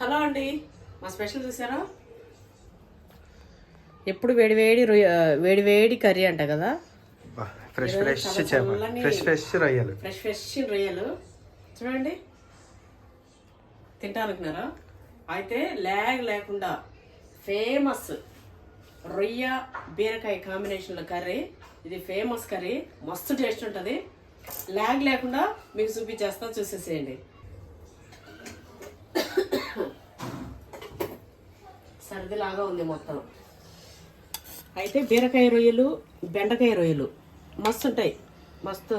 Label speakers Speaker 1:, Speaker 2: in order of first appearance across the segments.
Speaker 1: Hello అండి. మా special చూసారా? ఎప్పుడు వేడి వేడి రొయ్య వేడి వేడి కర్రీ అంట కదా?
Speaker 2: ఫ్రెష్ ఫ్రెష్ ఫ్రెష్ ఫ్రెష్ రొయ్యలు.
Speaker 1: ఫ్రెష్ ఫ్రెష్ రొయ్యలు. చూడండి. తింటానుకున్నారా అయితే లేగ్ లేకుండా ఫేమస్ రొయ్య బీరకాయ కాంబినేషన్లో కర్రీ. ఇది ఫేమస్ కర్రీ. మస్తు టేస్ట్ ఉంటుంది. లాగ్ లేకుండా మీకు చూపించేస్తా చూసేసేయండి. సర్దిలాగా ఉంది మొత్తం. అయితే బీరకాయ రొయ్యలు బెండకాయ రొయ్యలు. మస్తు ఉంటాయి. మస్తు.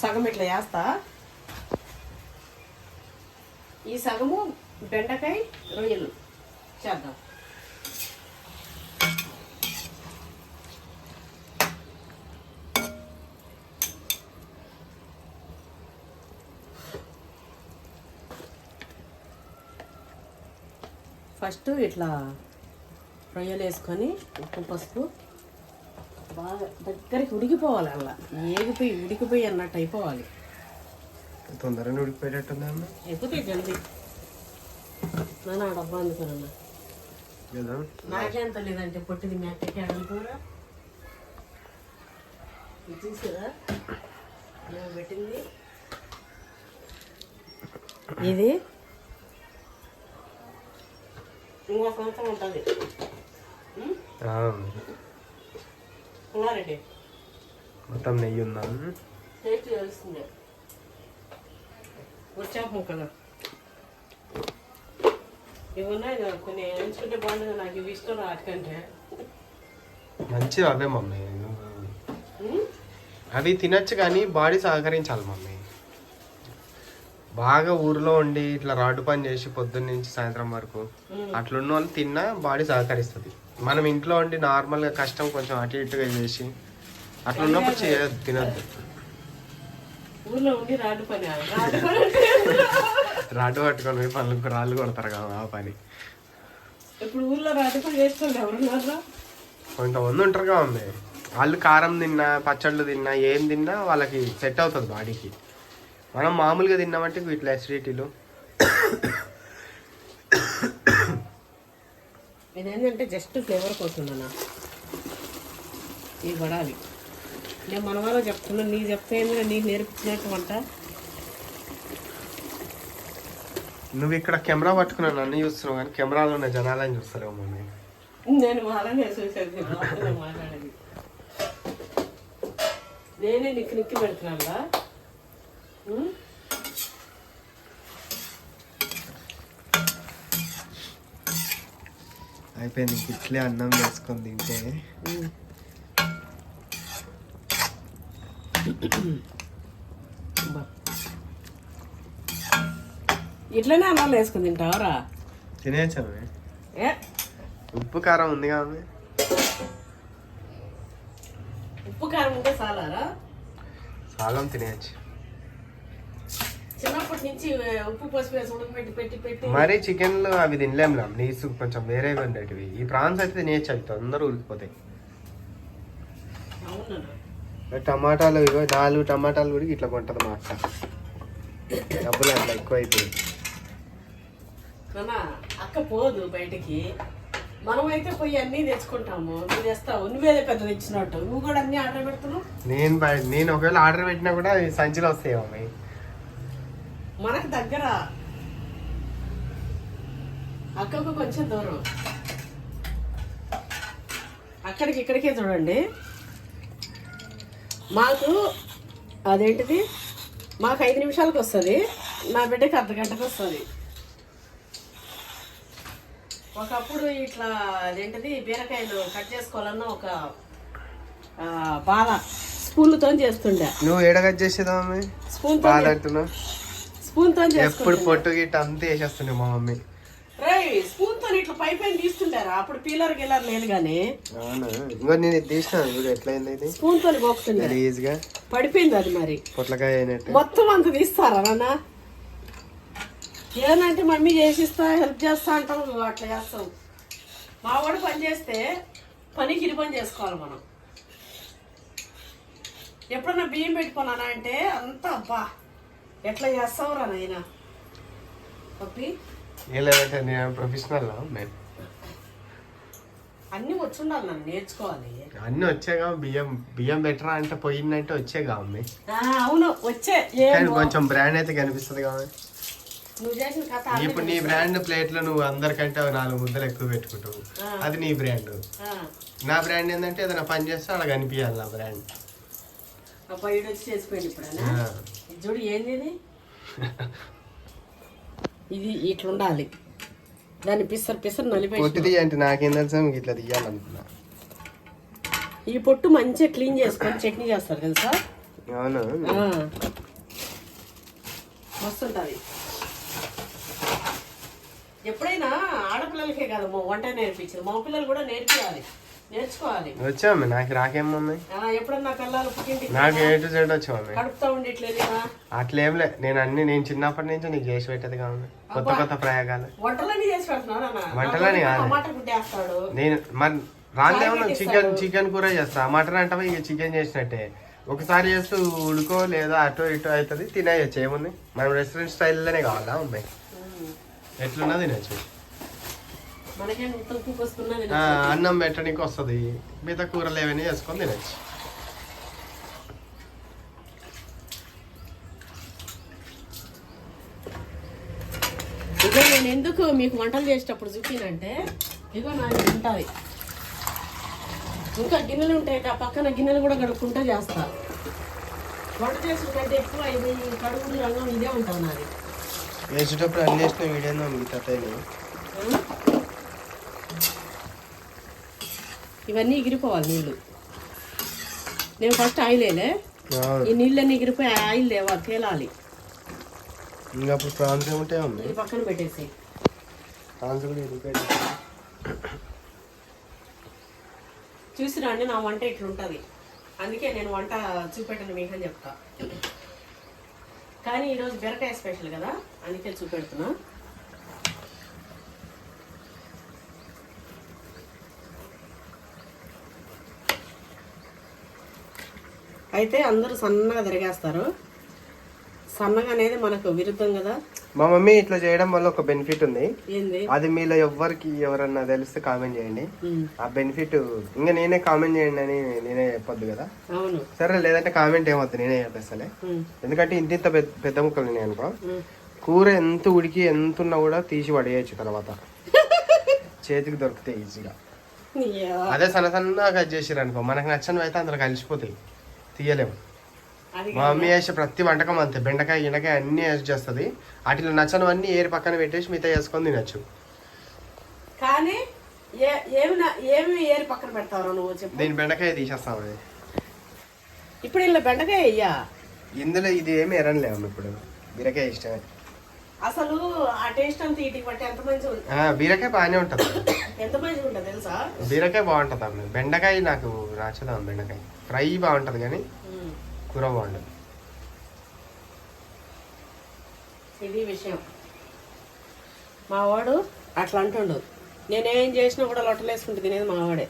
Speaker 1: సగం ఇట్లా వేస్తా. ఈ సగము బెండకాయ రొయ్యలు. చేద్దాం. ఫస్ట్ ఇట్లా రొయ్యలు వేసుకొని ఉప్పు పసుపు బాగా దగ్గరికి ఉడికిపోవాలి అలా. ఏగిపోయి ఉడికిపోయి అన్నట్టు అయిపోవాలి.
Speaker 2: తొందరగా ఉడికిపోయేటట్టుంది అన్న
Speaker 1: అయిపోతే జల్దీ ఆ డబ్బా అందుకోనన్నా.
Speaker 2: కదా
Speaker 1: నాకేం తెలియదంటే పొట్టిది అడుగుతారా ఇది చూసారా? ఏమో పెట్టింది. ఇది ఇంకో సంవత్సరం ఉంటుంది. ఉన్నారండి
Speaker 2: మొత్తం నెయ్యి ఉందా?
Speaker 1: టేస్ట్ తెలుస్తుంది. వచ్చాక ముక్కలు. ఇవి ఉన్నాయి కదా, కొన్ని ఎంచుకుంటే బాగుంటుంది నాకు ఇవి ఇష్టం వాటికంటే
Speaker 2: మంచివి అవే మమ్మీ? అవి తినచ్చు కానీ బాడీ సహకరించాలి మమ్మీ. బాగా ఊర్లో ఉండి ఇట్లా రాడ్డు పని చేసి పొద్దున్న నుంచి సాయంత్రం వరకు. అట్లున్న వాళ్ళు తిన్నా బాడీ సహకరిస్తుంది. మనం ఇంట్లో ఉండి నార్మల్గా కష్టం కొంచెం అటు ఇటుగా చేసి అట్లా ఉన్నప్పుడు చేయొద్దు తినద్దు.
Speaker 1: రాడు
Speaker 2: రాడ్డు పట్టుకొని పోయి పనులకు రాళ్ళు కొడతారు కదా ఆ పని.
Speaker 1: ఇప్పుడు ఊర్లో రాడు పని చేసుకోండి ఎవరున్నారా
Speaker 2: కొంతమంది ఉంటారు కదా ఉంది వాళ్ళు కారం తిన్నా పచ్చళ్ళు తిన్నా ఏం తిన్నా వాళ్ళకి సెట్ అవుతుంది బాడీకి. మనం మామూలుగా తిన్నామంటే ఇట్లా అసిడిటీలు
Speaker 1: ఇదేంటంటే జస్ట్ ఫ్లేవర్ కోసం అన్న ఇవి పడాలి. నేను మన వాళ్ళకి చెప్తున్నా నీ చెప్తే నీకు నేర్పించినట్టు వంట?
Speaker 2: నువ్వు ఇక్కడ కెమెరా పట్టుకున్నా నన్ను చూస్తున్నావు కానీ కెమెరాలో ఉన్న జనాలని చూస్తలేవు మమ్మీ
Speaker 1: నేను వాళ్ళనే చూసేది మాట్లాడేది. నేనే నిక్కి నిక్కి పెడుతున్నా
Speaker 2: అయిపోయింది ఇట్లే అన్నం వేసుకొని తింటే.
Speaker 1: ఇట్లనే అన్నాలు వేసుకుని తింటావరా?
Speaker 2: తినేయచ్చు
Speaker 1: ఏ?
Speaker 2: ఉప్పు కారం ఉంది మమ్మీ?
Speaker 1: ఉప్పు కారం ఉంటే చాలారా
Speaker 2: సాగం తినేయచ్చు.
Speaker 1: నుంచి ఉప్పు పసుపు వేసి పెట్టి పెట్టి
Speaker 2: మరి చికెన్లు అవి తినలేం రా. నీసు కొంచెం వేరేవి ఉండేటివి. ఈ ప్రాన్స్ అయితే తినేయచ్చు? అవి తొందరగా ఉడికిపోతాయి. టమాటాలు ఇగో నాలుగు టమాటాలు కూడా ఇట్లా కొంటది మా అక్క. డబ్బులు అట్లా ఎక్కువ అయిపోయింది
Speaker 1: అక్క పోదు బయటికి. మనమైతే పోయి అన్నీ తెచ్చుకుంటాము. నువ్వు తెస్తావు. నువ్వేదే పెద్ద తెచ్చినట్టు. నువ్వు కూడా అన్ని ఆర్డర్ పెడుతున్నావు?
Speaker 2: నేను నేను ఒకవేళ ఆర్డర్ పెట్టినా కూడా అవి సంచిలో వస్తాయి మమ్మీ
Speaker 1: మనకు దగ్గర అక్కకు కొంచెం దూరం. అక్కడికి ఇక్కడికే చూడండి. మాకు అదేంటిది? మాకు ఐదు నిమిషాలకు వస్తుంది. నా బిడ్డకి అర్ధ గంటకు వస్తుంది. ఒకప్పుడు ఇట్లా అదేంటిది? బీరకాయలు కట్ చేసుకోవాలన్నా ఒక బాధ స్పూన్లతో చేస్తుండే.
Speaker 2: నువ్వు చేసేదా మమ్మీ
Speaker 1: స్పూన్తో
Speaker 2: బాధ అంటున్నావు
Speaker 1: స్పూన్తో
Speaker 2: ఎప్పుడు
Speaker 1: చేసుకుంటుండే
Speaker 2: పొట్టు గిట్ట అంతా వేసేస్తుండే మా మమ్మీ.
Speaker 1: రేయ్ స్పూన్తో ఇట్లా పై పైన తీస్తుంటారా? అప్పుడు పీలర్ గిల్లర్ లేదు
Speaker 2: అవునా? ఇంకో నేను ఇది తీసిన చూడు ఎట్లయింది ఇది.
Speaker 1: స్పూన్తో పోతుండే
Speaker 2: ఈజీగా.
Speaker 1: పడిపోయింది అది మరి.
Speaker 2: పొట్లకాయ అయినట్టు.
Speaker 1: మొత్తం అంత తీస్తారా నాన్న? ఏనంటే మమ్మీ చేసిస్తా హెల్ప్ చేస్తా అంటావు అట్లా చేస్తావు. మా వాడు పని చేస్తే పనికి ఇరు పని చేసుకోవాలి మనం. ఎప్పుడన్నా బియ్యం పెట్టుకున్నానా అంటే అంత అబ్బా. ఎట్లా చేస్తావురా నాయనా? పప్పి?
Speaker 2: ఏ లేదంటే నేను ప్రొఫెషనల్ మేము
Speaker 1: అన్నీ వచ్చి ఉండాలి నన్ను నేర్చుకోవాలి.
Speaker 2: అన్నీ వచ్చాగా బియ్యం బియ్యం బెటరా అంటే పోయిందంటే వచ్చేగా అమ్మి
Speaker 1: ఆ, అవును వచ్చే.
Speaker 2: కానీ కొంచెం బ్రాండ్ అయితే కనిపిస్తుంది కదా
Speaker 1: నువ్వు చేసిన కథ అన్నీ
Speaker 2: ఇప్పుడు నీ బ్రాండ్ ప్లేట్లో నువ్వు అందరికంటే నాలుగు ముద్దలు ఎక్కువ పెట్టుకుంటావు. అది నీ బ్రాండ్ నా బ్రాండ్ ఏంటంటే ఏదైనా పని చేస్తే అలా కనిపించాలి నా బ్రాండ్
Speaker 1: అబ్బా ఈడు వచ్చి చేసిపోయింది చూడు ఏంది ఇది? ఇది ఇట్లా ఉండాలి దాన్ని పిసర్ పిసర్ నలిపేసి
Speaker 2: పొట్టిది అంటే నాకేం తెలుసా? మీకు ఇట్లా తీయాలనుకున్నా.
Speaker 1: ఈ పొట్టు మంచిగా క్లీన్ చేసుకొని చట్నీ చేస్తారు తెలుసా
Speaker 2: అవును?
Speaker 1: ఉంటుంది ఎప్పుడైనా ఆడపిల్లలకే కాదు మా వంట నేర్పించింది. మా పిల్లలు కూడా నేర్పించాలి నేర్చుకోవాలి.
Speaker 2: వచ్చాము నాకు రాకేముంది
Speaker 1: ఎప్పుడన్నా
Speaker 2: నాకు ఏ టు జెడ్ వచ్చాము
Speaker 1: కడుపుతా ఉండేట్లేదేమా
Speaker 2: అట్లేంలే నేను అన్ని నేను చిన్నప్పటి నుంచి నీకు చేసి పెట్టేది కావాలి కొత్త కొత్త ప్రయోగాలు.
Speaker 1: చేసి
Speaker 2: వంటలని కాదు. నేను మరి రాందేమన్నా చికెన్ చికెన్ కూర చేస్తా? మటన్ అంటే ఇక చికెన్ చేసినట్టే. ఒకసారి చేస్తూ ఉడుకో లేదా అటో ఇటో అవుతుంది తినేయచ్చు. ఏముంది? మనం రెస్టారెంట్ స్టైల్లోనే కావాలా అమ్మాయి. ఎట్లున్నా తినచ్చు
Speaker 1: మనకేం తక్కువ వస్తున్నది
Speaker 2: ఆ, అన్నం పెట్టడానికి వస్తుంది. మిగతా కూరలు ఏమైనా చేసుకొని తినచ్చు.
Speaker 1: నేను ఎందుకు మీకు వంటలు చేసేటప్పుడు చూపినంటే ఇగో నాకు ఉంటుంది ఇంకా గిన్నెలు ఉంటాయి ఆ పక్కన గిన్నెలు కూడా కడుక్కుంటా చేస్తా. వంట చేసిన కంటే ఎక్కువ ఇది కడుగులు రంగం ఇదే ఉంటుంది నాది.
Speaker 2: వేసేటప్పుడు అన్ని వేసిన వీడియో మిగతా
Speaker 1: ఆ? ఇవన్నీ ఎగిరిపోవాలి నీళ్ళు. నేను ఫస్ట్ ఆయిల్ వేయలే. ఈ నీళ్ళన్నీ ఎగిరిపోయి ఆయిల్ లేవా తేలాలి.
Speaker 2: ఇంకా అప్పుడు ప్రాన్స్ ఏముంటే ఉంది.
Speaker 1: ఇది పక్కన పెట్టేసి
Speaker 2: ప్రాన్స్ కూడా ఇరిగిపోయి
Speaker 1: చూసి రండి నా వంట ఇట్లుంటుంది. అందుకే నేను వంట చూపెట్టను మీకు అని చెప్తా. కానీ ఈరోజు బీరకాయ స్పెషల్ కదా అందుకే చూపెడుతున్నా. అయితే అందరూ సన్నగా తిరిగేస్తారు. సన్నగా అనేది మనకు విరుద్ధం కదా.
Speaker 2: మా మమ్మీ ఇట్లా చేయడం వల్ల ఒక బెనిఫిట్ ఉంది.
Speaker 1: ఏంది?
Speaker 2: అది మీలో ఎవ్వరికి ఎవరన్నా తెలిస్తే కామెంట్ చేయండి. ఆ బెనిఫిట్ ఇంకా నేనే కామెంట్ చేయండి అని నేనే చెప్పొద్దు కదా.
Speaker 1: అవును.
Speaker 2: సరే లేదంటే కామెంట్ ఏమవుతుంది నేనే చెప్పేస్తాలే. ఎందుకంటే ఇంత ఇంత పెద్ద ముక్కలు నేను అనుకో. కూర ఎంత ఉడికి ఎంత ఉన్నా కూడా తీసి పడేయచ్చు తర్వాత. చేతికి దొరుకుతాయి ఈజీగా. అదే సన్న సన్నగా కట్ చేసిరు అనుకో మనకు నచ్చనివి అయితే అందులో కలిసిపోతాయి. తీయలేము మా మమ్మీ వేసే ప్రతి వంటకం అంతే. బెండకాయ గిండకాయ అన్ని వేసి చేస్తుంది. వాటిలో నచ్చనివన్నీ ఏరి పక్కన పెట్టేసి మిగతా వేసుకొని తినచ్చు.
Speaker 1: కానీ ఏ ఏమి నా- ఏమి ఏరి పక్కన పెడతావు నువ్వు చెప్పు.
Speaker 2: దీని బెండకాయ తీసేస్తాం అది
Speaker 1: ఇప్పుడు ఇలా బెండకాయ అయ్యా
Speaker 2: ఇందులో ఇది ఏమి ఎరనలేము ఇప్పుడు. బీరకాయ ఇష్టమే.
Speaker 1: అసలు ఆ టేస్ట్ అంతా బట్టి ఎంత మంచిగా ఉంటుంది?
Speaker 2: బీరకాయ బాగానే ఉంటుంది.
Speaker 1: ఎంత మంచిగా ఉంటుంది తెలుసా?
Speaker 2: బీరకాయ బాగుంటుంది బెండకాయ నాకు నచ్చదాం బెండకాయ? ఫ్రై బాగుంటుంది కానీ కూర బాగుంటుంది
Speaker 1: ఇది విషయం. మా వాడు అట్లా అంటుండు. నేనేం చేసినా కూడా లొట్టలు వేసుకుంటూ తినేది మా వాడే.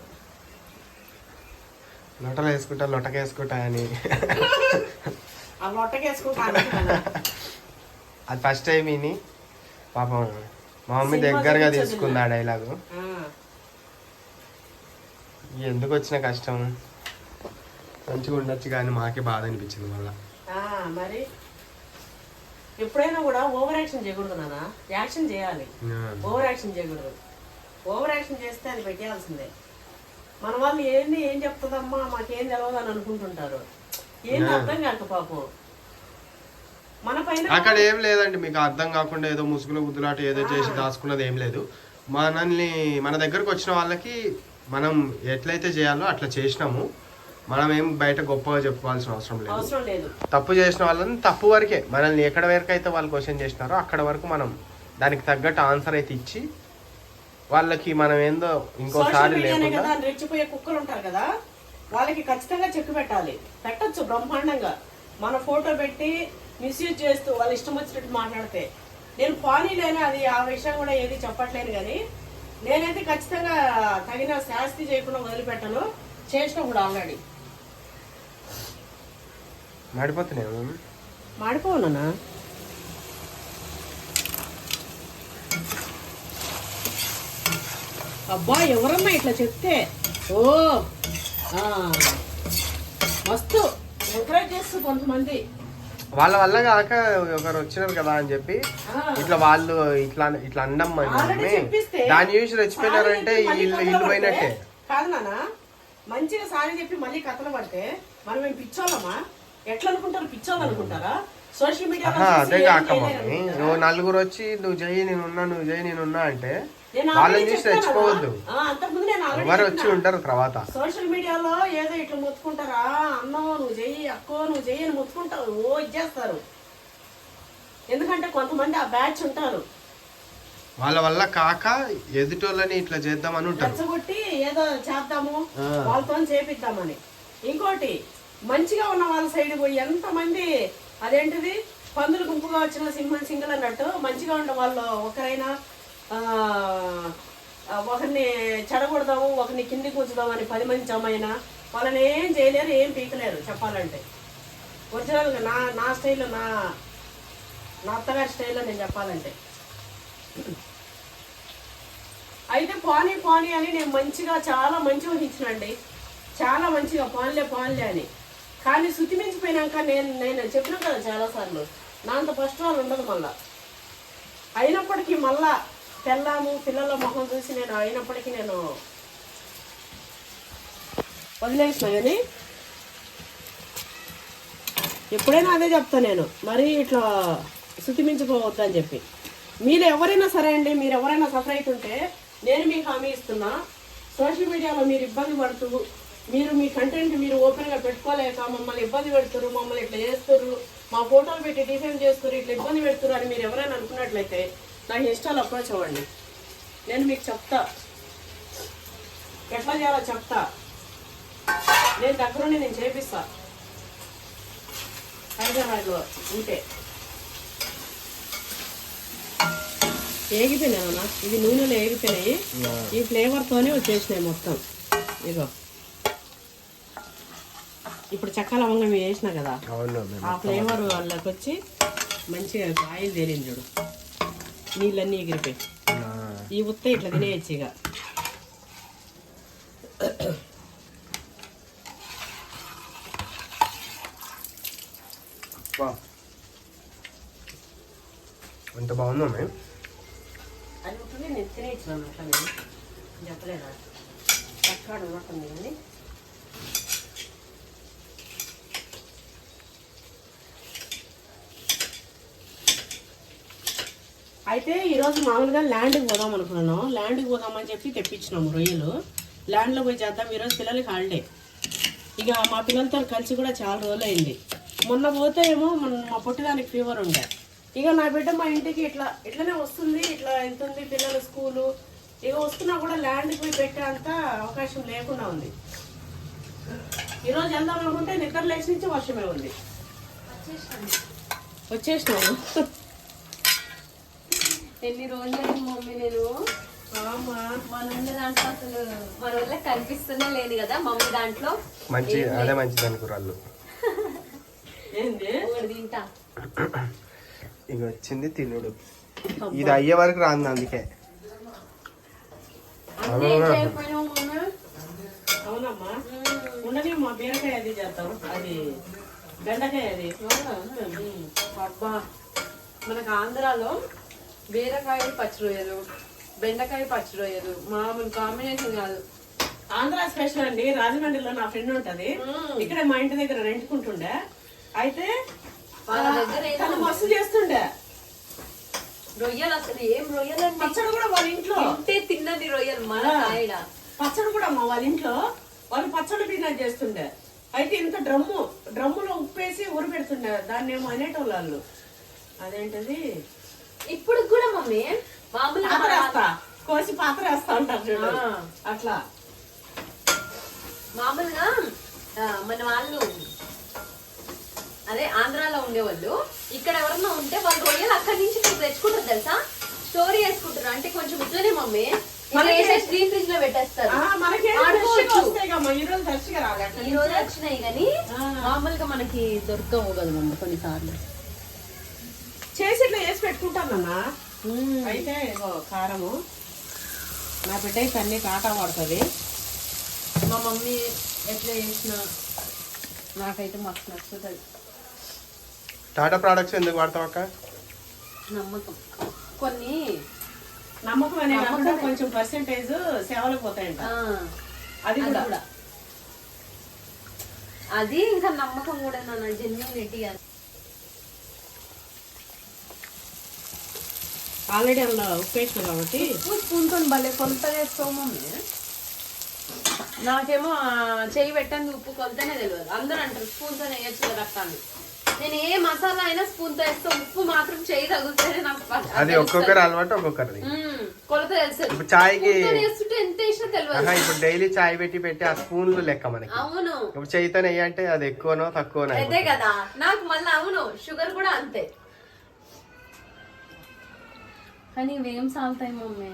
Speaker 2: లొట్టలు వేసుకుంటా లొట్టక వేసుకుంటా అని.
Speaker 1: ఆ లొట్టకేసుకుంటా.
Speaker 2: అది ఫస్ట్ టైం విని పాపం మా మమ్మీ దగ్గరగా తీసుకుంది ఆ డైలాగు ఎందుకు వచ్చిన కష్టం? మంచిగా ఉండొచ్చు కానీ మాకే బాధ అనిపించింది మళ్ళీ.
Speaker 1: ఆ, మరి ఎప్పుడైనా కూడా ఓవర్ యాక్షన్ చేయకూడదు నాన్న. యాక్షన్ చేయాలి. ఓవర్ యాక్షన్ చేయకూడదు. ఓవర్ యాక్షన్ చేస్తే అది పెట్టేయాల్సిందే. మన వాళ్ళు ఏంది ఏం చెప్తుందమ్మా మాకేం తెలియదు అని అనుకుంటుంటారు. ఏంది అర్థం కాక పాపం. మన పైన
Speaker 2: అక్కడ ఏం లేదండి మీకు అర్థం కాకుండా ఏదో ముసుగులో గుద్దులాట ఏదో చేసి దాచుకున్నది ఏం లేదు. మనల్ని మన దగ్గరకు వచ్చిన వాళ్ళకి మనం ఎట్లయితే చేయాలో అట్లా చేసినాము. మనం ఏం బయట గొప్పగా చెప్పుకోవాల్సిన అవసరం లేదు. తప్పు చేసిన వాళ్ళని తప్పు వరకే మనల్ని ఎక్కడ వరకు అయితే వాళ్ళు క్వశ్చన్ చేసినారో అక్కడ వరకు మనం దానికి తగ్గట్టు ఆన్సర్ అయితే ఇచ్చి వాళ్ళకి మనం ఏందో ఇంకోసారి లేకుండా
Speaker 1: రెచ్చిపోయే కుక్కలు ఉంటారు కదా వాళ్ళకి ఖచ్చితంగా చెక్ పెట్టాలి. పెట్టొచ్చు బ్రహ్మాండంగా. మన ఫోటో పెట్టి మిస్యూజ్ చేస్తూ వాళ్ళు ఇష్టం వచ్చినట్టు మాట్లాడితే. నేను పానీ లేని అది ఆ విషయం కూడా ఏది చెప్పట్లేను కానీ నేనైతే ఖచ్చితంగా తగిన శాస్తి చేయకుండా వదిలిపెట్టను. చేసిన కూడా ఆల్రెడీ.
Speaker 2: మాడిపోతున్నాయి మమ్మీ
Speaker 1: మాడిపోవునా అబ్బా ఎవరమ్మా ఇట్లా చెప్తే? ఓ మస్తు ఎంకరేజ్ చేస్తూ కొంతమంది.
Speaker 2: వాళ్ళ వల్ల కాక ఒకరు వచ్చినారు కదా అని చెప్పి ఇట్లా వాళ్ళు ఇట్లా ఇట్లా అండం
Speaker 1: ఆల్రెడీ చెప్పిస్తే
Speaker 2: దాన్ని చూసి
Speaker 1: చెప్పి మళ్ళీ
Speaker 2: ఇల్లు ఇల్లు పోయినట్టే.
Speaker 1: కాదు నాన్న మంచిగా సారీ చెప్పి మళ్ళీ కథలు పడితే మనం ఏం పిచ్చోళ్ళమా? ఎట్లా అనుకుంటారు పిచ్చోళ్ళు అనుకుంటారా సోషల్
Speaker 2: అదే? నువ్వు నలుగురు వచ్చి నువ్వు చెయ్యి నేనున్నా నువ్వు చెయ్యి నేనున్నా అంటే
Speaker 1: నేను
Speaker 2: వాళ్ళని చూసి
Speaker 1: నేను already
Speaker 2: ఎవరు వచ్చి. ఉంటారు తర్వాత.
Speaker 1: సోషల్ మీడియాలో ఏదో ఇట్లా మొత్తుకుంటారా? అన్నో నువ్వు చెయ్యి అక్కో నువ్వు చెయ్యి అని మొత్తుకుంటారు. ఓ ఇచ్చేస్తారు. ఎందుకంటే కొంతమంది ఆ బ్యాచ్ ఉంటారు.
Speaker 2: వాళ్ళ వల్ల కాక ఎదుటోళ్ళని ఇట్లా చేద్దామని ఉంటారు.
Speaker 1: ఏదో చేద్దాము. వాళ్ళతో చేపిద్దామని. ఇంకోటి మంచిగా ఉన్న వాళ్ళ సైడ్ పోయి ఎంతమంది అదేంటిది? పందులు గుంపుగా వచ్చిన సింహం సింగల్ అన్నట్టు మంచిగా ఉన్న వాళ్ళు ఒకరైనా ఒకరిని చెడగొడదాము ఒకరిని కిందికి ఉంచుదాం అని పది మంది జమైనా వాళ్ళని ఏం చేయలేరు ఏం పీకలేరు చెప్పాలంటే. ఒరిజినల్గా నా నా స్టైల్లో నా నా అత్తగారి స్టైల్లో నేను చెప్పాలంటే. అయితే పానీ పానీ అని నేను మంచిగా చాలా మంచి ఊహించినండి. చాలా మంచిగా పాన్లే పాన్లే అని. కానీ శృతి మించిపోయినాక నేను నేను చెప్పినా కదా చాలాసార్లు. నా అంత ఫస్ట్ వాళ్ళు ఉండదు మళ్ళా. అయినప్పటికీ మళ్ళా తెల్లాము పిల్లల మొహం చూసి నేను అయినప్పటికీ నేను వదిలేసిన కానీ ఎప్పుడైనా అదే చెప్తాను నేను. మరీ ఇట్లా శృతి మించిపోవద్దు అని చెప్పి. మీరు ఎవరైనా సరే అండి మీరు ఎవరైనా సఫర్ అవుతుంటే నేను మీకు హామీ ఇస్తున్నా. సోషల్ మీడియాలో మీరు ఇబ్బంది పడుతూ మీరు మీ కంటెంట్ మీరు ఓపెన్గా పెట్టుకోలేక మమ్మల్ని ఇబ్బంది పెడుతున్నారు మమ్మల్ని ఇట్లా చేస్తారు మా ఫోటోలు పెట్టి డిఫెండ్ చేస్తారు ఇట్లా ఇబ్బంది పెడుతున్నారు అని మీరు ఎవరైనా అనుకున్నట్లయితే నాకు ఇన్స్టాల్ అప్రోచ్ అవ్వండి నేను మీకు చెప్తా. ఎట్లా చేయాలో చెప్తా. నేను దగ్గరుండి నేను చేపిస్తా. హైదరాబాద్లో ఉంటే. ఏగిపోయినాయన్నా ఇది నూనెలో ఏగిపోయినాయి. ఈ ఫ్లేవర్తోనే వచ్చేసినాయి మొత్తం. ఇగో ఇప్పుడు చక్క లవంగం వేసిన కదా. ఆ ఫ్లేవర్ వాళ్ళకి వచ్చి మంచిగా ఆయిల్ తేలింది చూడు. నీళ్ళన్నీ ఎగిరిపోయి. ఈ ఉత్త ఇట్లా తినేయచ్చు ఇక.
Speaker 2: ఎంత బాగుందో మమ్మీ
Speaker 1: అది ఉంటుంది నేను తినేయచ్చున్నాను అట్లా నేను. చెప్పలేదా? చక్కగా ఉన్నట్టుంది కానీ. అయితే ఈరోజు మామూలుగా ల్యాండ్కి పోదాం అనుకున్నాను. ల్యాండ్కి పోదామని చెప్పి తెప్పించినాము రొయ్యలు. ల్యాండ్లో పోయి చేద్దాం. ఈరోజు పిల్లలకి హాలిడే ఇక మా పిల్లలతో కలిసి కూడా చాలా రోజులు అయింది మొన్న పోతే ఏమో మా పుట్టడానికి ఫీవర్ ఉండే. ఇక నా బిడ్డ మా ఇంటికి ఇట్లా ఇట్లనే వస్తుంది. ఇట్లా వెళ్తుంది పిల్లల స్కూలు ఇక వస్తున్నా కూడా ల్యాండ్కి పోయి పెట్టే అంత అవకాశం లేకుండా ఉంది. ఈరోజు వెళ్దాం అనుకుంటే నిద్ర లేచి నుంచి వర్షమే ఉంది. వచ్చేసినాము.
Speaker 3: ఎన్ని రోజులు మమ్మీ నేను? దాంట్లో అసలు మన వల్ల కనిపిస్తూనే లేదు కదా మమ్మీ దాంట్లో?
Speaker 2: మంచి అదే మంచిది అనుకురాళ్ళు.
Speaker 3: తింటా.
Speaker 2: ఇక వచ్చింది తినుడు. ఇది అయ్యే వరకు రాంది అందుకే.
Speaker 1: అవునమ్మా. ఉండని మా బీరకాయ అది అది బెండకాయ అది.
Speaker 3: అబ్బా. మనకు ఆంధ్రాలో బీరకాయ పచ్చి రొయ్యలు బెండకాయ పచ్చి రొయ్యలు మామూలు కాంబినేషన్ కాదు.
Speaker 1: ఆంధ్ర స్పెషల్ అండి రాజమండ్రిలో నా ఫ్రెండ్ ఉంటది. ఇక్కడ మా ఇంటి దగ్గర రెంట్కుంటుండే. అయితే
Speaker 3: వాళ్ళ దగ్గర ఏదో
Speaker 1: తను మస్తు చేస్తుండే.
Speaker 3: రొయ్యలు అసలు ఏం రొయ్యలు
Speaker 1: పచ్చడి కూడా వాళ్ళ ఇంట్లో.
Speaker 3: తింటే తిన్నది రొయ్యలు మన ఆయన
Speaker 1: పచ్చడి కూడా మా వాళ్ళ ఇంట్లో. వాళ్ళు పచ్చడి బిజినెస్ చేస్తుండే. అయితే ఇంత డ్రమ్ము డ్రమ్ములో ఉప్పేసి ఊరు పెడుతుండే దాన్ని ఏమో అనేటోళ్ళు వాళ్ళు. అదేంటది?
Speaker 3: ఇప్పుడు కూడా మమ్మీ మామూలుగా
Speaker 1: పాత్ర వేస్తా. కోసి పాత్ర వేస్తా ఉంటారు చూడు. అట్లా.
Speaker 3: మామూలుగా మన వాళ్ళు అదే ఆంధ్రాలో ఉండేవాళ్ళు. ఇక్కడ ఎవరన్నా ఉంటే వాళ్ళు రొయ్యలు అక్కడి నుంచి ఇక్కడ తెచ్చుకుంటారు తెలుసా? స్టోరీ వేసుకుంటారు అంటే కొంచెం ఇట్లనే మమ్మీ. డీప్ ఫ్రిడ్జ్లో పెట్టేస్తారు.
Speaker 1: ఈ రోజు.
Speaker 3: వచ్చినాయి కానీ మామూలుగా మనకి దొరకవు కదా మమ్మీ కొన్నిసార్లు.
Speaker 1: చేసి ఇట్లా వేసి పెట్టుకుంటానన్నా అయితే కారము. నా బిడ్డ అయితే అన్ని కాటా పడుతుంది.
Speaker 3: మా మమ్మీ ఎట్లా చేసిన నాకైతే మస్తు నచ్చుతుంది.
Speaker 2: టాటా ప్రోడక్ట్స్ ఎందుకు వాడతావు అక్క?
Speaker 3: నమ్మకం. కొన్ని
Speaker 1: నమ్మకం అనే కాకుండా
Speaker 3: నమ్మకమే.
Speaker 1: కొంచెం పర్సెంటేజ్ సేవలకు పోతాయంట.
Speaker 3: ఆ,
Speaker 1: అది
Speaker 3: కూడా. అది ఇంకా నమ్మకం కూడా నాన్న జెన్యునిటీ
Speaker 1: ఆల్రెడీ అందులో ఉప్పు కాబట్టి.
Speaker 3: స్పూన్తో భలే కొలత వేస్తావు మమ్మీ నాకేమో చేయి చెయ్యి పెట్టండి ఉప్పు కొంతనే తెలియదు అందరూ అంటారు స్పూన్తో వేయచ్చు కదా నేను ఏ మసాలా అయినా స్పూన్తో వేస్తా ఉప్పు మాత్రం చెయ్యి తగులుతేనే నాకు
Speaker 2: అది ఒక్కొక్కరు అలవాటు ఒక్కొక్కరిది
Speaker 3: కొలత తెలుసు
Speaker 2: ఇప్పుడు చాయ్కి
Speaker 3: వేస్తుంటే ఎంత వేసినా తెలియదు
Speaker 2: ఇప్పుడు డైలీ చాయ్ పెట్టి పెట్టి ఆ స్పూన్లు లెక్క మనకి
Speaker 3: అవును
Speaker 2: ఇప్పుడు చేయితో నెయ్యి అంటే అది ఎక్కువనో తక్కువనో
Speaker 3: అదే కదా నాకు మళ్ళీ అవును షుగర్ కూడా అంతే కానీ ఇవేం సాల్తాయి మమ్మీ?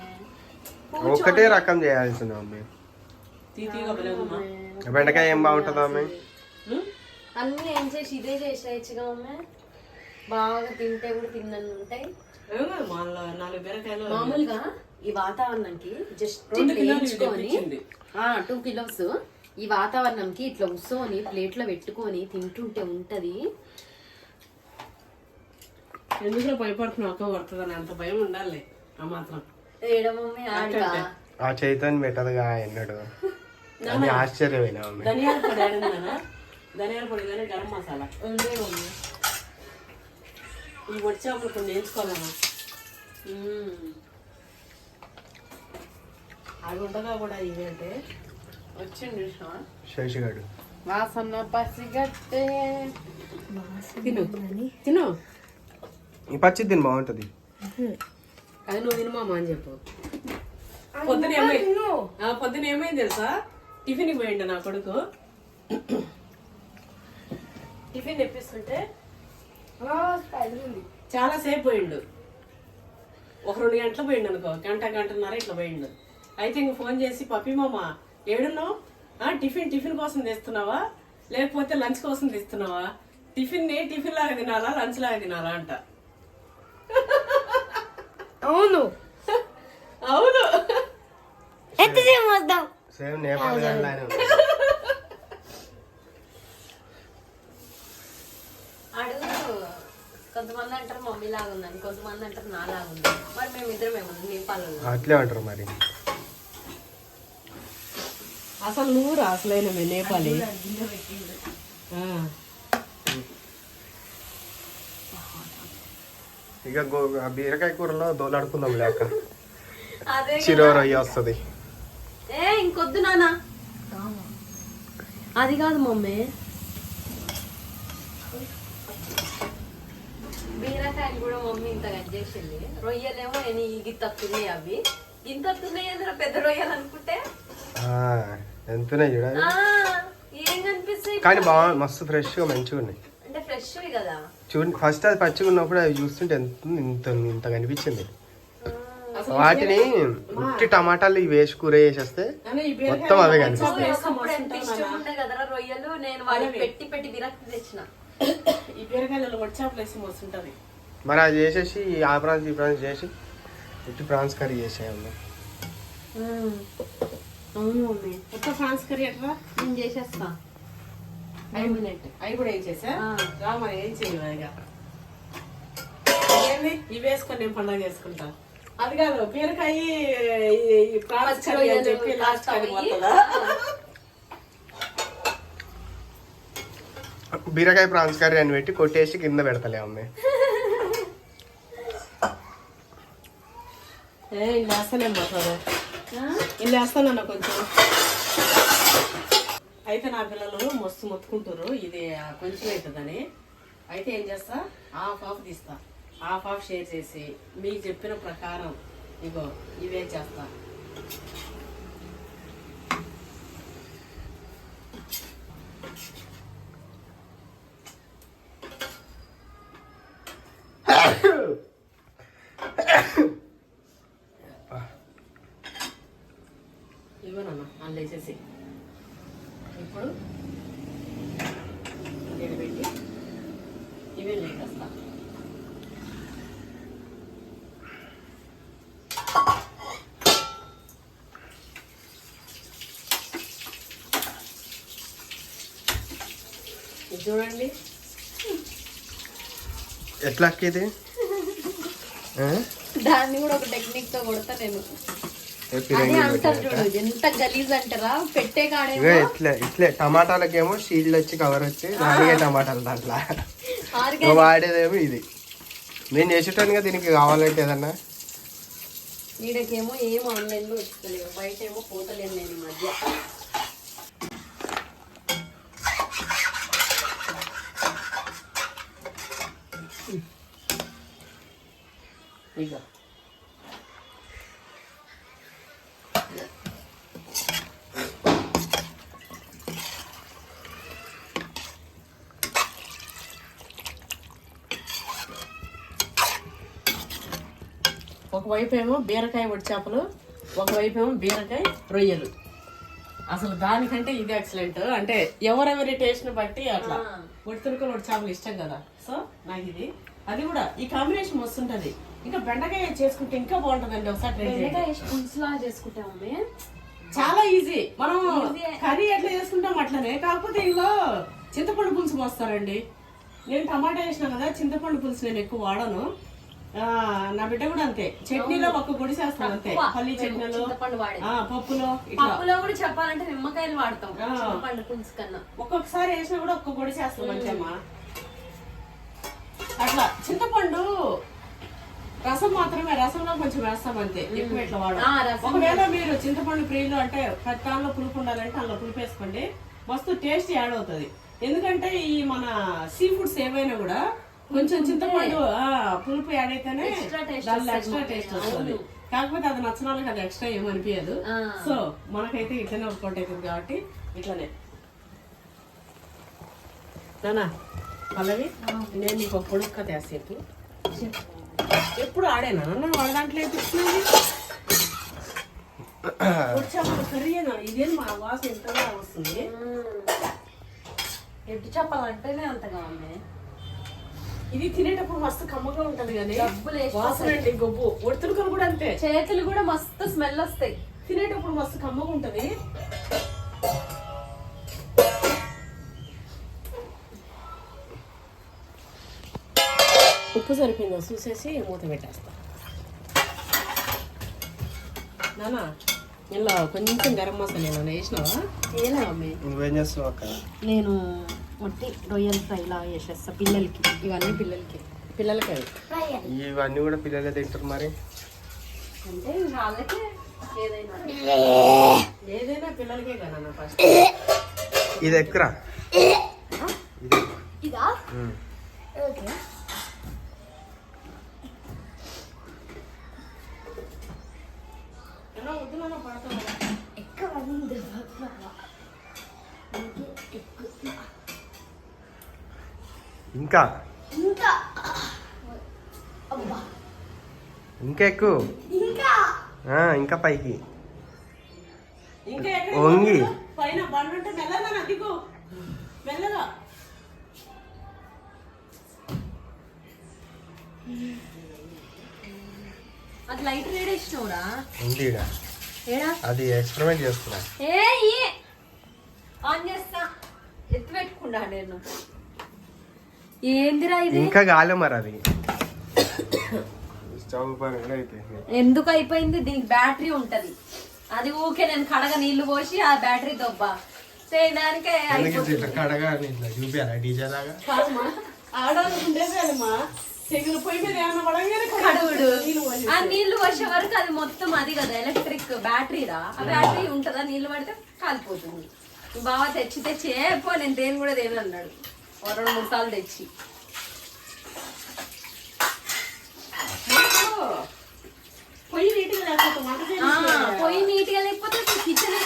Speaker 2: ఒకటే రకం చేయాల్సింది మమ్మీ. బెండకాయ ఏం బాగుంటుందా మమ్మీ?
Speaker 3: అన్ని ఏం చేసి ఇదే చేసేయచ్చుగా మమ్మీ? బాగా తింటే కూడా తిన్నన్ని ఉంటాయి. మామూలుగా ఈ వాతావరణంకి జస్ట్ వేయించుకొని. టూ కిలోస్ ఈ వాతావరణంకి ఇట్లా ఉస్సోని ప్లేట్లో పెట్టుకొని తింటుంటే ఉంటది.
Speaker 1: ఎందుకు భయపడుతున్నావు? అక్క పడుతుందని అంత భయం ఉండాలి. ఆ మాత్రం.
Speaker 3: ఏడ మమ్మీ? ఆడిగా
Speaker 2: ఆ చైతన్య పెట్టదుగా ఎన్నడు. అని ఆశ్చర్యమైన
Speaker 1: ధనియాల పొడి ధనియాల పొడి కానీ గరం మసాలా. ఈ వడి చేపలు కొన్ని వేయించుకోవాలమ్మా
Speaker 3: మ్మ్.
Speaker 1: అవి ఉండగా కూడా ఇవి అంటే?
Speaker 3: వచ్చిండు చూసినావా?
Speaker 2: శేషిగాడు.
Speaker 3: వాసన పసిగట్టే.
Speaker 1: తిను. తిను.
Speaker 2: ఈ పచ్చి తిని బాగుంటది
Speaker 1: అది నువ్వు అని చెప్పు. పొద్దున ఏమైంది పొద్దున ఏమైంది తెలుసా? టిఫిన్కి పోయిండు నా కొడుకు. టిఫిన్ తెప్పిస్తుంటే చాలా సేపు పోయిండు. ఒక రెండు గంటలు పోయిండు అనుకో. గంట గంటన్నర ఇట్లా పోయిండు. అయితే ఇంక ఫోన్ చేసి పప్పి మామ ఏడున్నావు? ఆ, టిఫిన్ టిఫిన్ కోసం తెస్తున్నావా? లేకపోతే లంచ్ కోసం తెస్తున్నావా? టిఫిన్ని టిఫిన్ లాగా తినాలా? లంచ్ లాగా తినాలా? అంట.
Speaker 4: అవును.
Speaker 1: అవును.
Speaker 4: ఎంత వద్దాం?
Speaker 2: సేమ్ నేపాల్.
Speaker 3: అడుగు. కొంతమంది అంటారు మమ్మీ లాగా ఉందని కొంతమంది అంటారు నా లాగా ఉంది మరి మేము ఇద్దరం ఏమన్నా నేపాల్
Speaker 2: అట్లే అంటారు మరి.
Speaker 1: అసలు నువ్వు రా అసలైన మీ నేపాలి
Speaker 2: ఇక బీరకాయ కూరలో దోలాడుకుందాం లేక
Speaker 3: అదే
Speaker 2: చిరో రొయ్య వస్తుంది
Speaker 3: ఏ ఇంకొద్దు నానా అది కాదు మమ్మీ. బీరకాయలు కూడా మమ్మీ ఇంత కట్ చేసింది. రొయ్యలేమో ఎన్ని ఇది తత్తున్నాయి అవి. ఇంత తత్తున్నాయి ఏదైనా పెద్ద రొయ్యలు అనుకుంటే?
Speaker 2: ఎంతనే చూడాలి
Speaker 3: ఆ, ఏం కనిపిస్తాయి
Speaker 2: కానీ బాగా మస్తు ఫ్రెష్గా మంచిగా ఉన్నాయి
Speaker 3: కదా.
Speaker 2: చూడండి ఫస్ట్ అది పచ్చిగా ఉన్నప్పుడు అవి చూస్తుంటే ఎంత ఇంత ఇంత కనిపించింది. వాటిని ఉట్టి టమాటాలు ఇవి వేసి కూర వేసేస్తే మొత్తం అవే కనిపిస్తాయి.
Speaker 3: రొయ్యలు నేను వాడికి. పెట్టి పెట్టి విరక్తి తెచ్చిన.
Speaker 1: ఈ బీరకాయలలో వేసి మస్తుంటది
Speaker 2: మరి అది చేసేసి ఆ ప్రాన్స్ ఈ ప్రాన్స్ చేసి ఉట్టి ప్రాన్స్ కర్రీ చేసేయమ్మా.
Speaker 3: అవును మమ్మీ
Speaker 1: కర్రీ ఎట్లా?
Speaker 3: నేను చేసేస్తా.
Speaker 1: ఐదు మినిట్. అవి కూడా ఏం ఇవి వేసుకొని నేను పండుగ చేసుకుంటా. అది కాదు బీరకాయ అని చెప్పి లాస్ట్
Speaker 2: బీరకాయ ప్రాన్స్ కర్రీ అని పెట్టి కొట్టేసి కింద పెడతలే అమ్మే.
Speaker 1: ఏ ఇల్లు వేస్తానే పోతుంది ఇల్లు వేస్తానన్న కొంచెం. అయితే నా పిల్లలు మస్తు మొత్తుకుంటారు ఇది ఆ, కొంచెం అవుతుందని అయితే ఏం చేస్తా? హాఫ్ హాఫ్ తీస్తా. హాఫ్ హాఫ్ షేర్ చేసి మీకు చెప్పిన ప్రకారం ఇగో ఇవే చేస్తా మళ్ళీ వేసేసి ఇప్పుడు నీళ్ళు పెట్టి ఇవి లేకేస్తా ఇది చూడండి
Speaker 2: ఎట్లా అక్క ఇది?
Speaker 3: దాన్ని కూడా ఒక టెక్నిక్తో కొడతా నేను. ఎంత గలీజ్ అంటారా? పెట్టే
Speaker 2: ఇట్లే ఇట్లే టమాటాలకేమో షీల్డ్ వచ్చి కవర్ వచ్చి దానికే టమాటాలు దాంట్లో. వాడేదేమో ఇది. నేను చేసేటానుగా దీనికి కావాలంటే ఏదన్నా?
Speaker 3: వీడకేమో ఏం ఆన్లైన్లో ఇస్తలేవు బయట ఏమో పోతలేను నేను ఈ మధ్య.
Speaker 1: ఇక ఒకవైపు ఏమో బీరకాయ వడి చేపలు ఒకవైపు ఏమో బీరకాయ రొయ్యలు. అసలు దానికంటే ఇది ఎక్సలెంట్ అంటే ఎవరెవరి టేస్ట్ బట్టి అట్లా. ఉడితురుకలు వడి చేపలు ఇష్టం కదా. సో నాకు ఇది అది కూడా ఈ కాంబినేషన్ వస్తుంటది ఇంకా బెండకాయ చేసుకుంటే ఇంకా బాగుంటదండి ఒకసారి ట్రై చేయండి.
Speaker 3: బెండకాయ పులుసులా చేసుకుంటాము
Speaker 1: చాలా ఈజీ మనం కర్రీ ఎట్లా చేసుకుంటాం అట్లనే. కాకపోతే ఇందులో చింతపండు పులుసు పోస్తారండి నేను టమాటా వేసిన కదా చింతపండు పులుసు నేను ఎక్కువ వాడను. ఆ, నా బిడ్డ కూడా అంతే. చట్నీలో ఒక్క పొడి చేస్తాను అంతే. పల్లి చట్నీలో. పప్పులో
Speaker 3: పప్పులో కూడా చెప్పాలంటే నిమ్మకాయలు వాడతాం. చింతపండు పులుసు కన్నా.
Speaker 1: ఒక్కొక్కసారి వేసినా కూడా ఒక్క పొడి చేస్తాం అంతేమ్మా అట్లా. చింతపండు రసం మాత్రమే రసంలో కొంచెం వేస్తాం అంతే. ఎక్కువ ఇట్లా వాడు ఒకవేళ మీరు చింతపండు ప్రియులు అంటే ప్రతి దానిలో పులుపు ఉండాలంటే అందులో పులుపు వేసుకోండి. మస్తు టేస్ట్ యాడ్ అవుతుంది. ఎందుకంటే ఈ మన సీ ఫుడ్స్ ఏవైనా కూడా కొంచెం చింతపండు పులుపు యాడ్ అయితేనే దానిలో ఎక్స్ట్రా టేస్ట్ వస్తుంది. కాకపోతే అది నచ్చిన వాళ్ళకి అది ఎక్స్ట్రా ఏమనిపించదు. సో మనకైతే ఇట్లనే వర్కౌట్ అవుతుంది కాబట్టి ఇట్లనే. నానా పల్లవి నేను నీకు ఒక పొడుక్క తెసేపు ఎప్పుడు ఆడేనా నన్ను? వాడ దాంట్లో వేపించినది వచ్చాము కర్రీనా ఇదేం మా వాసన ఎంతగా వస్తుంది?
Speaker 3: ఎట్టు చెప్పాలంటేనే అంతగా ఉంది.
Speaker 1: ఇది తినేటప్పుడు మస్తు కమ్మగా ఉంటది కానీ
Speaker 3: డబ్బులు వేసి
Speaker 1: వాసన అండి గొబ్బు. కూడా అంతే.
Speaker 3: చేతులు కూడా మస్తు స్మెల్ వస్తాయి.
Speaker 1: తినేటప్పుడు మస్తు కమ్మగా ఉంటది. ఉప్పు సరిపోయిందో చూసేసి మూత పెట్టేస్తా. నానా ఇలా కొంచెం గరం మసాలా ఏమైనా వేసినావా?
Speaker 2: నువ్వేం అక్క?
Speaker 3: నేను వట్టి రొయ్యల ఫ్రై లా చేసేస్తా పిల్లలకి. ఇవన్నీ పిల్లలకి.
Speaker 1: పిల్లలకి అవి.
Speaker 2: ఇవన్నీ కూడా పిల్లలే తింటారు మరి.
Speaker 3: అంటే వాళ్ళకి ఏదైనా.
Speaker 1: ఏదైనా పిల్లలకే కదా ఫస్ట్
Speaker 2: ఇది ఎక్కురా? ఇది
Speaker 3: ఇదా
Speaker 2: ఉమ్.
Speaker 3: ఓకే
Speaker 1: ఎలా వద్దు నాన్న పడతాను
Speaker 2: ఇంకా?
Speaker 4: ఇంకా.
Speaker 2: ఎక్కువ
Speaker 4: ఇంకా
Speaker 2: ఆ, ఇంకా పైకి. వంగి.
Speaker 3: అది లైట్ రేడ్ ఇచ్చినవురా?
Speaker 2: ఉంది ఈడ.
Speaker 3: ఏడా?
Speaker 2: అది ఎక్స్పెరిమెంట్ చేస్తున్నా.
Speaker 3: ఏ. ఆన్ చేస్తా. ఎత్తి పెట్టుకున్నా నేను. ఏందిరా ఇది?
Speaker 2: ఇంకా గాలి మరి అది.
Speaker 3: ఎందుకు అయిపోయింది? దీనికి బ్యాటరీ ఉంటది. అది ఊకే నేను కడగ నీళ్ళు పోసి ఆ బ్యాటరీ దొబ్బా. చేయడానికే
Speaker 2: కడగా డీజే లాగా?
Speaker 3: కడుగుడు. ఆ నీళ్ళు వచ్చే వరకు అది మొత్తం అది కదా ఎలక్ట్రిక్ బ్యాటరీరా ఆ బ్యాటరీ ఉంటదా? నీళ్ళు పడితే కాలిపోతుంది. బాగా తెచ్చి తెచ్చి ఏ పో నేను దేని కూడా దేని అన్నాడు. రెండు మూడు సార్లు తెచ్చి.
Speaker 1: పొయ్యి నీట్గా
Speaker 3: పొయ్యి నీట్గా లేకపోతే కిచెన్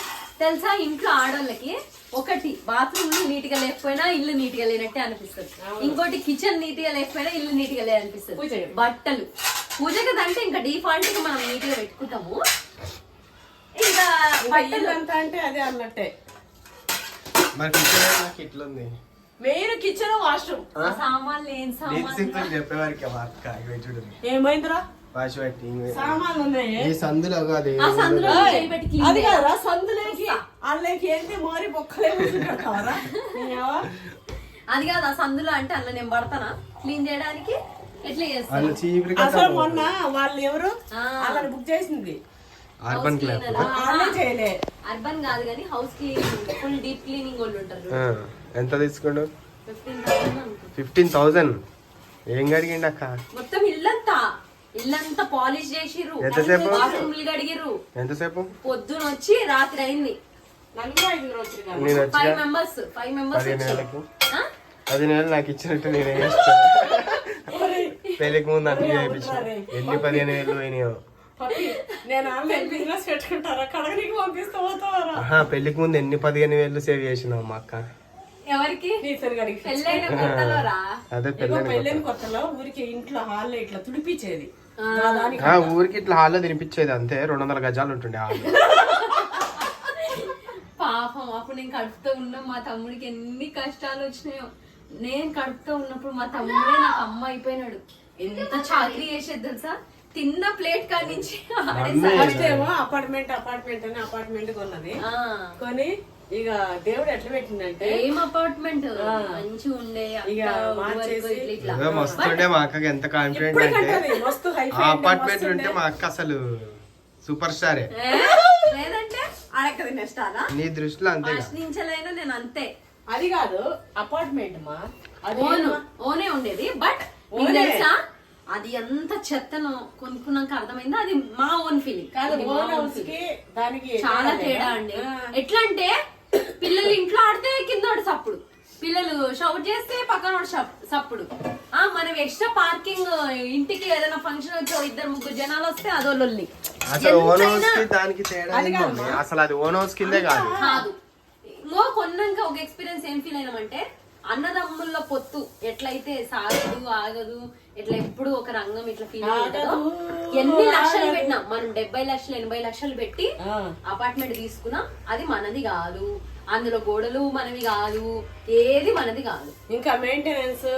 Speaker 3: తెలుసా ఇంట్లో ఆడోళ్ళకి? ఒకటి బాత్రూమ్ నీట్గా లేకపోయినా ఇల్లు నీట్గా లేనట్టే అనిపిస్తుంది. ఇంకోటి కిచెన్ నీట్గా లేకపోయినా ఇల్లు నీట్గా
Speaker 1: పూజ
Speaker 3: లేదనిపిస్తుంది
Speaker 1: చేయండి.
Speaker 3: బట్టలు. పూజ కదంటే ఇంకా డిఫాల్ట్గా మనం నీట్గా పెట్టుకుంటాము. ఇంకా
Speaker 1: అంతా అంటే అదే అన్నట్టే.
Speaker 2: మరి కిచెన్ నాకు ఇట్లుంది?
Speaker 1: Main kitchen washroom.
Speaker 3: ఆ? సామాన్లు ఏం సామాన్లు.
Speaker 2: చెప్పేవారికి చూడు
Speaker 1: ఏమైందిరా? సామాన్లు ఉన్నాయి?
Speaker 2: ఈ సందులో అది.
Speaker 1: అది. కాదురా సందులోకి వాళ్ళకి ఏంటి మోరి బొక్కలే కూర్చుంటావరా
Speaker 3: అది కాదు ఆ సందులో అంటే అందులో నేను పడతానా? క్లీన్ చేయడానికి ఎట్లా చేస్తాను
Speaker 1: అసలు మొన్న వాళ్ళు ఎవరు. వాళ్ళని బుక్ చేసింది.
Speaker 2: అర్బన్ క్లాబ్
Speaker 3: అర్బన్ కాదు కానీ house cleaning full deep cleaning వాళ్ళు ఉంటారు
Speaker 2: ఎంత తీసుకుండు
Speaker 3: ఫిఫ్టీన్ థౌసండ్.
Speaker 2: ఏం కడిగిండి అక్క?
Speaker 3: మొత్తం ఇల్లంతా. ఇల్లంతా పాలిష్ చేసిర్రు.
Speaker 2: ఎంతసేపు?
Speaker 3: కడిగిర్రు.
Speaker 2: ఎంతసేపు?
Speaker 3: పొద్దున వచ్చి రాత్రి అయింది.
Speaker 2: నేను
Speaker 3: ఫైవ్ మెంబర్స్ ఫైవ్ మెంబర్స్?
Speaker 2: పది నెలలు నాకు ఇచ్చినట్టు నేను పెళ్ళికి ముందు అన్ని చేయించిన. ఎన్ని పదిహేను వేలు పోయినాయో? పెళ్ళికి ముందు ఎన్ని పదిహేను వేలు సేవ్ చేసినావు మా అక్క?
Speaker 3: ఎవరికి? పెళ్ళైన కొత్తలో రా.
Speaker 2: అదే పెళ్ళని
Speaker 1: కొత్తలో ఊరికి ఇంట్లో హాల్లో ఇట్లా తుడిపించేది దానికి
Speaker 2: ఆ ఊరికి ఇట్లా హాల్లో తినిపించేది అంతే. రెండు వందల గజాలు ఉంటుండే హాల్
Speaker 3: పాపం అప్పుడు నేను కడుపుతో ఉన్న మా తమ్ముడికి ఎన్ని కష్టాలు వచ్చినాయో. నేను కడుపుతో ఉన్నప్పుడు మా తమ్ముడే నాకు అమ్మ అయిపోయినాడు. ఎంత చాకరీ చేసేది తెలుసా? తిన్న ప్లేట్ కాడి నుంచి
Speaker 1: అపార్ట్మెంట్ అపార్ట్మెంట్ అని అపార్ట్మెంట్ కొన్నది.
Speaker 3: ఆ.
Speaker 1: కొని ఇక దేవుడు ఎట్లా పెట్టిందంటే
Speaker 3: ఏం అపార్ట్మెంట్ మంచిగా ఉండే
Speaker 2: ఏదో మస్తుండే మా అక్కకి ఎంత కాన్ఫిడెంట్ అంటే.
Speaker 1: మస్తు
Speaker 2: ఆ అపార్ట్మెంట్ ఉంటే మా అక్క అసలు సూపర్ స్టారే
Speaker 3: ఏ? లేదంటే? తినేస్తానా
Speaker 2: నీ దృష్టిలో అంతే
Speaker 3: ఫస్ట్ నుంచెలైనా నేను అంతే.
Speaker 1: అది కాదు అపార్ట్మెంట్ మా. అది
Speaker 3: ఓను ఓనే ఉండేది బట్. తెలుసా? అది ఎంత చెత్తను కొనుక్కున్నాక అర్థమైందా? అది మా ఓన్ ఫీలింగ్
Speaker 1: కాదు ఓన్ హౌస్కి దానికి
Speaker 3: చాలా తేడా అండి. ఎట్లా అంటే పిల్లలు ఇంట్లో ఆడితే కింద వాడు సప్పుడు. పిల్లలు షౌట్ చేస్తే పక్కన సప్పుడు. ఆ మనం ఎక్స్ట్రా పార్కింగ్ ఇంటికి ఏదైనా ఫంక్షన్ వచ్చి ఇద్దరు ముగ్గురు జనాలు వస్తే అదో లొల్లి
Speaker 2: అసలు ఓన్ హౌస్కి దానికి తేడా ఏంది మమ్మీ? అసలు అది ఓన్ హౌస్ కిందే కాదు.
Speaker 3: కాదు. ఇంకో కొన్నాక ఒక ఎక్స్పీరియన్స్ ఏం ఫీల్ అయినామంటే అన్నదమ్ముల్లో పొత్తు ఎట్లయితే సాగదు ఆగదు ఇట్లా ఎప్పుడు ఒక రంగం ఇట్లా ఫీల్ ఉంటుందో ఎన్ని లక్షలు పెట్టినాం మనం డెబ్బై లక్షలు ఎనభై లక్షలు పెట్టి. అపార్ట్మెంట్ తీసుకున్నాం అది మనది కాదు. అందులో గోడలు మనవి కాదు ఏది మనది కాదు.
Speaker 1: ఇంకా మెయింటెనెన్స్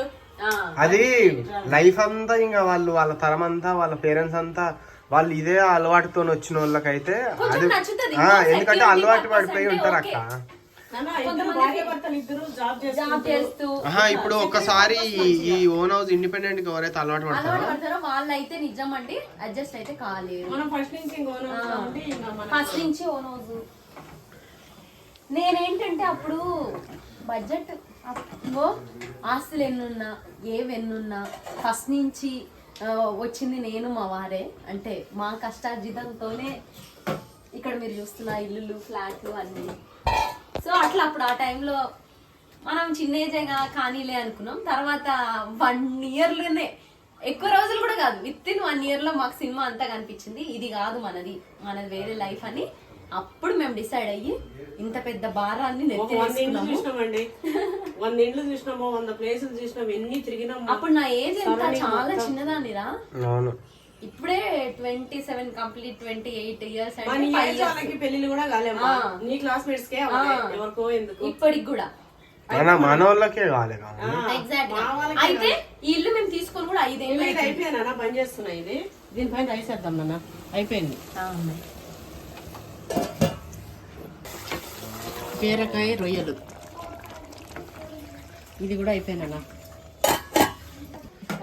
Speaker 3: ఆ.
Speaker 2: అది లైఫ్ అంతా ఇంకా వాళ్ళు వాళ్ళ తరం అంతా వాళ్ళ పేరెంట్స్ అంతా వాళ్ళు ఇదే అలవాటుతో వచ్చిన వాళ్ళకైతే అది ఎందుకంటే అలవాటు పడిపోయి ఉంటారు. అక్క. ఇప్పుడు ఒక్కసారి ఈ ఓన్ హౌస్ ఇండిపెండెంట్గా ఎవరైతే అలవాటు
Speaker 3: అలవాటు
Speaker 2: పడతారో
Speaker 3: వాళ్ళైతే నిజం అండి అడ్జస్ట్ అయితే
Speaker 1: మనం ఫస్ట్ నుంచి ఇంకో ఓన్ హౌస్లో ఉంటే ఇంకా మన
Speaker 3: ఫస్ట్ నుంచి ఓ రోజు నేనేంటంటే అప్పుడు బడ్జెట్ అప్పుడు ఆస్తులు ఎన్నున్నా ఏవెన్నున్నా ఫస్ట్ నుంచి వచ్చింది నేను మా వారే. అంటే మా కష్టార్జితంతోనే ఇక్కడ మీరు చూస్తున్న ఇల్లులు ఫ్లాట్లు అన్నీ. సో అట్లా అప్పుడు ఆ టైంలో మనం చిన్న ఏజేగా కానీలే అనుకున్నాం. తర్వాత వన్ ఇయర్లోనే ఎక్కువ రోజులు కూడా కాదు విత్ ఇన్ వన్ ఇయర్లో మాకు సినిమా అంతా కనిపించింది. ఇది కాదు మనది మనది వేరే లైఫ్ అని అప్పుడు మేము డిసైడ్ అయ్యి ఇంత పెద్ద భారాన్ని
Speaker 1: చూసినామండి. వంద ఇండ్లు చూసినాము వంద ప్లేసులు చూసినాం ఎన్ని తిరిగినాము.
Speaker 3: అప్పుడు నా ఏజ్ ఎంత? చాలా చిన్నదాన్నిరా
Speaker 2: అవును.
Speaker 3: ఇప్పుడే twenty seven complete twenty eight years.
Speaker 1: వాళ్ళకి పెళ్ళిళ్ళు కూడా కాలేము. నీ క్లాస్మేట్స్ కే. ఎవరికో ఎందుకు.
Speaker 3: ఇప్పటికి కూడా.
Speaker 2: మన వాళ్ళకే
Speaker 3: అయితే ఈ ఇల్లు మేము తీసుకొని కూడా ఐదేళ్ళు
Speaker 1: అయిపోయానా పని చేస్తున్నా ఇది. దీనిపైన రైసేద్దాం నాన్న. అయిపోయింది. బీరకాయ రొయ్యలు. ఇది కూడా అయిపోయినా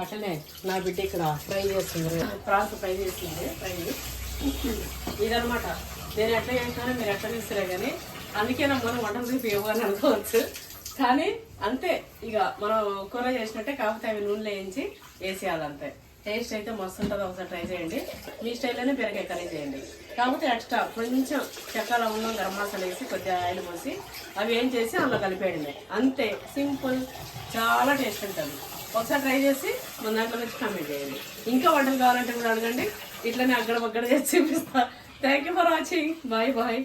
Speaker 1: అట్లనే నా బిడ్డ ఇక్కడ ఫ్రై చేస్తుంది. ప్రాన్స్ ఫ్రై చేసింది ఫ్రై ఇదనమాట నేను ఎట్లా చేసినా మీరు ఎట్లా తీసిరే కానీ అందుకే నా మనం వంటలు చూపి ఇవ్వని అనుకోవచ్చు. కానీ అంతే ఇక మనం కూర చేసినట్టే కాకపోతే అవి నూనెలో వేయించి వేసేయాలంతే. టేస్ట్ అయితే మస్తు ఉంటుందో ఒకసారి ట్రై చేయండి. మీ స్టైల్లోనే బీరకాయ కర్రీ చేయండి. కాకపోతే ఎక్స్ట్రా కొంచెం చెక్క లవంగం గరం మసాలా వేసి కొద్దిగా ఆయిల్ పోసి అవి ఏం చేసి అందులో కలిపేయడమే. అంతే సింపుల్ చాలా టేస్ట్ ఉంటుంది. ఒకసారి ట్రై చేసి మన దాంట్లో వచ్చి కామెంట్ చేయండి. ఇంకా వంటలు కావాలంటే కూడా అడగండి. ఇట్లనే అక్కడ బగ్గడ చేసి చూపిస్తా. Thank you for watching bye bye